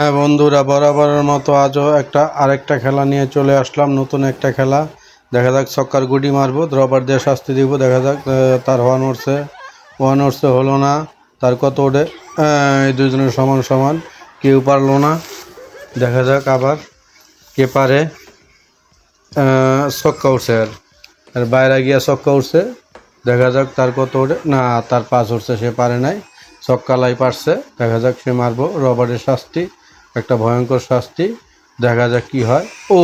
হ্যাঁ বন্ধুরা, বরাবরের মতো আজও একটা আরেকটা খেলা নিয়ে চলে আসলাম, নতুন একটা খেলা। দেখা যাক ছক্কার গুডি মারবো রবার দিয়ে শাস্তি দিব, দেখা যাক তার ওয়ান উঠছে ওয়ান উঠছে হলো না, তার কত ওঠে? এই দুজনের সমান সমান, কেউ পারল না। দেখা যাক আবার কে পারে। ছক্কা উঠছে আর। আর বাইরে গিয়া ছক্কা উঠছে, দেখা যাক তার কত ওঠে। না, তার পাঁচ উঠছে, সে পারে নাই। ছক্কালাই পারছে, দেখা যাক সে মারবো রবারের শাস্তি। একটা ভয়ঙ্কর শাস্তি। দেখা যাক কি হয়। ও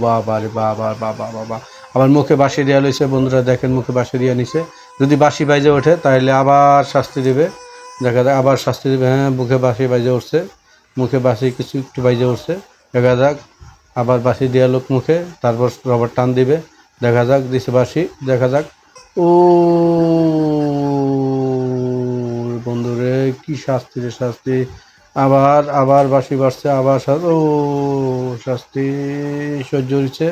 বাবা রে বাবা বাবা বাবা। আবার মুখে বাসি দেওয়া লইছে, বন্ধুরা দেখেন মুখে বাসি দিয়ে নিছে। যদি বাসি বাইজে ওঠে তাহলে আবার শাস্তি দেবে। দেখা যাক, আবার শাস্তি দেবে। হ্যাঁ মুখে বাসি বাইজে উঠছে। মুখে বাসি কিছু একটু বাইজে উঠছে। দেখা যাক, আবার বাসি দেওয়া লোক মুখে, তারপর রবার টান দিবে। দেখা যাক, দিছে বাসি দেখা যাক। ও বন্ধুরে, কি শাস্তি রে শাস্তি। আবার আবার বাসি বাড়ছে আবার ও, শাস্তি সহ্য হয়েছে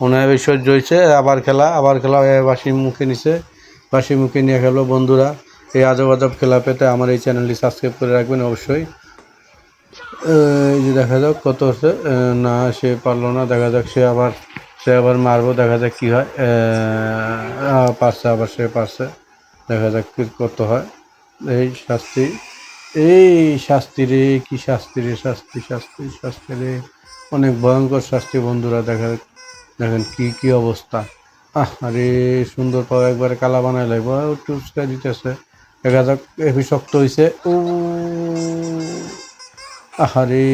মনে হয় সহ্য হয়েছে আবার খেলা আবার খেলা বাসি মুখে নিছে। বাসি মুখে নিয়ে খেলো বন্ধুরা। এই আজব আজব খেলা পেতে আমার এই চ্যানেলটি সাবস্ক্রাইব করে রাখবেন অবশ্যই। এই যে দেখা যাক কত হচ্ছে। না, সে পারল না। দেখা যাক সে আবার সে আবার মারবো। দেখা যাক কী হয়। পারছে, আবার সে পারছে। দেখা যাক কত হয়। এই শাস্তি এই শাস্তি রে, কি শাস্তি রে, শাস্তি শাস্তি শাস্তি রে। অনেক ভয়ঙ্কর শাস্তি বন্ধুরা, দেখা দেখেন কি কি অবস্থা। আহ, আরে সুন্দর পাওয়া একবারে কালা বানাই লাগবো টুসকা দিতেছে। দেখা যাক হেভি শক্ত হয়েছে ও, আহারে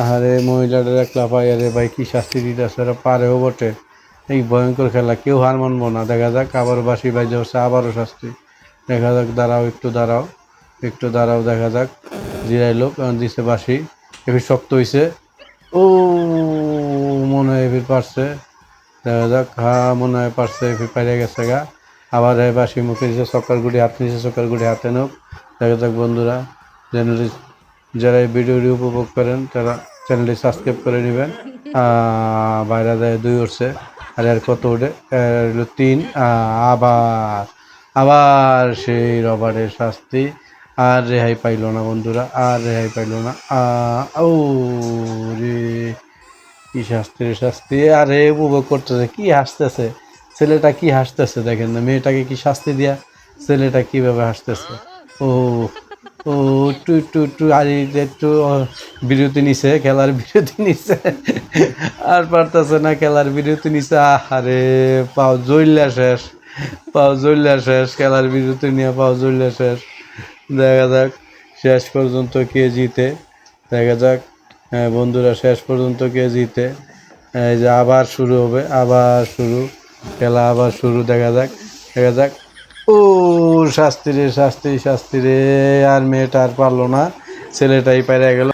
আহারে মহিলাদের একলা পাই আরে ভাই, কি শাস্তি দিতেছে, ওরা পারেও বটে। এই ভয়ঙ্কর খেলা, কেউ হার মানবো না। দেখা যাক, আবারও বাসি বাজে হচ্ছে, আবারও শাস্তি। দেখা যাক, দাঁড়াও, একটু দাঁড়াও। একটু দাঁড়াও, দেখা যাক। জিরাইলো কারণ দিছে বাসি এবার শক্ত হয়েছে ও, মনে হয় এবার পারছে। দেখা যাক হ্যাঁ মনে হয় পারছে এবার পাইরে গেছে গা। আবার এই বাসি মুখে দিছে সকার গুড়ি হাত নিছে সকার গুড়ি হাতে নোক। দেখা যাক, বন্ধুরা চ্যানেলটি যারা এই ভিডিওটি উপভোগ করেন, তারা চ্যানেলটি সাবস্ক্রাইব করে নেবেন। বাইরে দেয় দুই উঠছে আর এর কত উঠে তিন। আবার আবার সেই রবারের শাস্তি। আর রেহাই পাইলো না বন্ধুরা, আর রেহাই পাইলো না। ও রে কি শাস্তি রে শাস্তি। আরে, উপভোগ করতেছে, কি হাসতেছে? ছেলেটা কি হাসতেছে দেখেন না, মেয়েটাকে কি শাস্তি দিয়া ছেলেটা কীভাবে হাসতেছে? ও ও টু টু টু আর, একটু বিরতি নিছে, খেলার বিরতি নিছে। আর পারতেছে না খেলার বিরতি নিছে আরে পাও জইলা শেষ, পাও জইলা শেষ, খেলার বিরতি নিয়ে পাও জইলা শেষ। দেখা যাক, শেষ পর্যন্ত কে জিতে। দেখা যাক হ্যাঁ বন্ধুরা, শেষ পর্যন্ত কে জিতে। এই যে আবার শুরু হবে, আবার শুরু। খেলা আবার শুরু, দেখা যাক দেখা যাক। ও, শাস্তি রে, শাস্তি শাস্তি রে। আর মেয়েটা আর পারল না, ছেলেটাই পেরে গেল।